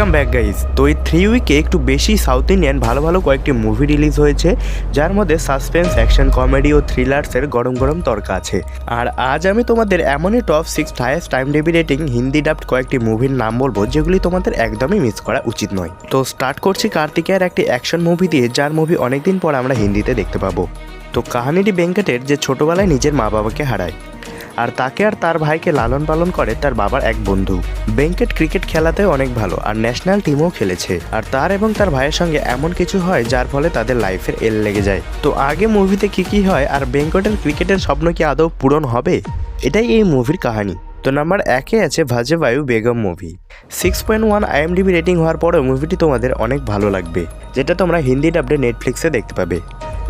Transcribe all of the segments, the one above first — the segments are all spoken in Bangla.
ওয়েলকাম ব্যাক গাইজ তো এই থ্রি উইকে একটু বেশি সাউথ ইন্ডিয়ান ভালো ভালো কয়েকটি মুভি রিলিজ হয়েছে, যার মধ্যে সাসপেন্স অ্যাকশন কমেডি ও থ্রিলার্সের গরম গরম তর্কা আছে। আর আজ আমি তোমাদের এমনই top six highest IMDb rating Hindi dubbed কয়েকটি মুভির নাম বলব, যেগুলি তোমাদের একদমই মিস করা উচিত নয়। তো স্টার্ট করছি কার্তিকের একটি অ্যাকশন মুভি দিয়ে, যার মুভি অনেকদিন পর আমরা হিন্দিতে দেখতে পাবো। তো কাহানিটি বেঙ্কটের যে ছোটবেলায় নিজের মা বাবাকে হারায়। আর তাকে আর তার ভাইকে লালন পালন করে তার বাবার এক বন্ধু। বেঙ্কেট ক্রিকেট খেলাতে অনেক ভালো, আর ন্যাশনাল টিমও খেলেছে। আর তার এবং তার ভাইয়ের সঙ্গে এমন কিছু হয় যার ফলে তাদের লাইফের এল লেগে যায়। তো আগে মুভিতে কি কি হয়, আর বেঙ্কটের ক্রিকেটের স্বপ্ন কি আদৌ পূরণ হবে? এটাই এই মুভির কাহিনী। তো নাম্বার একে আছে ভাজে বায়ু Begum movie. Six point one IMDb rating হওয়ার পরেও মুভিটি তোমাদের অনেক ভালো লাগবে, যেটা তোমরা হিন্দি ডাবডে নেটফ্লিক্সে দেখতে পাবে।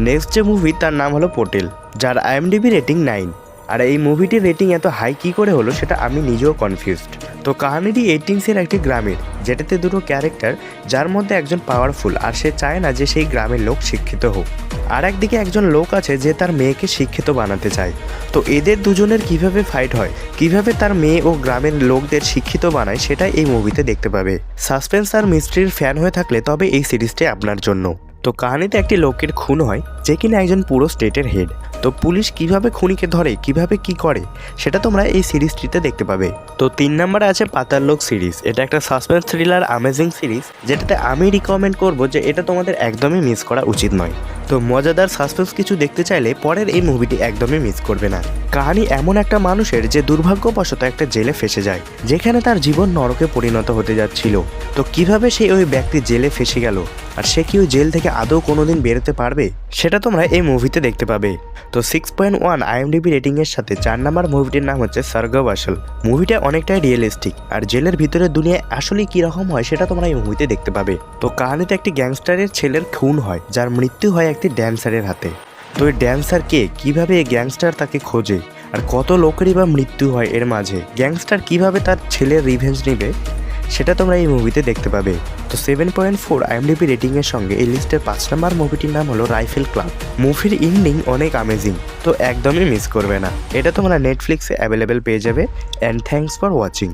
নেক্সট যে মুভি, তার নাম হলো পোটেল যার আইএমডিবি রেটিং নাইন। আর এই মুভিটির রেটিং এত হাই কী করে হলো সেটা আমি নিজেও কনফিউজড তো কাহানিটি এইটিংসের একটি গ্রামের, যেটাতে দুটো ক্যারেক্টার যার মধ্যে একজন পাওয়ারফুল আর সে চায় না যে সেই গ্রামের লোক শিক্ষিত হোক। আর একদিকে একজন লোক আছে যে তার মেয়েকে শিক্ষিত বানাতে চায়। তো এদের দুজনের কীভাবে ফাইট হয়, কীভাবে তার মেয়ে ও গ্রামের লোকদের শিক্ষিত বানায় সেটাই এই মুভিতে দেখতে পাবে। সাসপেন্স আর মিস্ট্রির ফ্যান হয়ে থাকলে তবে এই সিরিজটি আপনার জন্য। তো কাহানিতে একটি লোকের খুন হয় যে কিনা একজন পুরো স্টেটের হেড, তো পুলিশ কীভাবে খুনিকে ধরে, কীভাবে কি করে, সেটা তোমরা এই সিরিজটিতে দেখতে পাবে। তো তিন নম্বরে আছে পাতার লোক সিরিজ। এটা একটা সাসপেন্স থ্রিলার আমেজিং সিরিজ, যেটাতে আমি রিকমেন্ড করব যে এটা তোমাদের একদমই মিস করা উচিত নয়। তো মজাদার সাসপেন্স কিছু দেখতে চাইলে পরের এই মুভিটি একদমই মিস করবে না। কাহানি এমন একটা মানুষের যে দুর্ভাগ্যবশত একটা জেলে ফেসে যায়, যেখানে তার জীবন নরকে পরিণত হতে যাচ্ছিল। তো কীভাবে সে ওই ব্যক্তি জেলে ফেসে গেল, আর সে কি ওই জেল থেকে আদৌ কোনোদিন বেরোতে পারবে? সেটা তোমরা এই মুভিতে দেখতে পাবে। তো six point one IMDb rating এর সাথে চার নাম্বার মুভিটির নাম হচ্ছে আসল মুভিটা অনেকটাই রিয়েলিস্টিক আর জেলের ভিতরে দুনিয়ায় আসলে কি রকম হয় সেটা তোমরা এই মুভিতে দেখতে পাবে। তো কাহানিতে একটি গ্যাংস্টারের ছেলের খুন হয়, যার মৃত্যু হয় একটি ড্যান্সারের হাতে। তো এই ড্যান্সার কে কীভাবে এই গ্যাংস্টার তাকে খোঁজে, আর কত লোকেরই বা মৃত্যু হয় এর মাঝে? গ্যাংস্টার কীভাবে তার ছেলের রিভেঞ্জ নেবে? সেটা তোমরা এই মুভিতে দেখতে পাবে। তো সেভেন পয়েন্ট ফোর আইএমডিপি রেটিংয়ের সঙ্গে এই লিস্টের পাঁচ নম্বর মুভিটির নাম হলো রাইফেল ক্লাব মুভির ইন্ডিং অনেক আমেজিং তো একদমই মিস করবে না। এটা তোমরা নেটফ্লিক্সে অ্যাভেলেবেল পেয়ে যাবে। And thanks for watching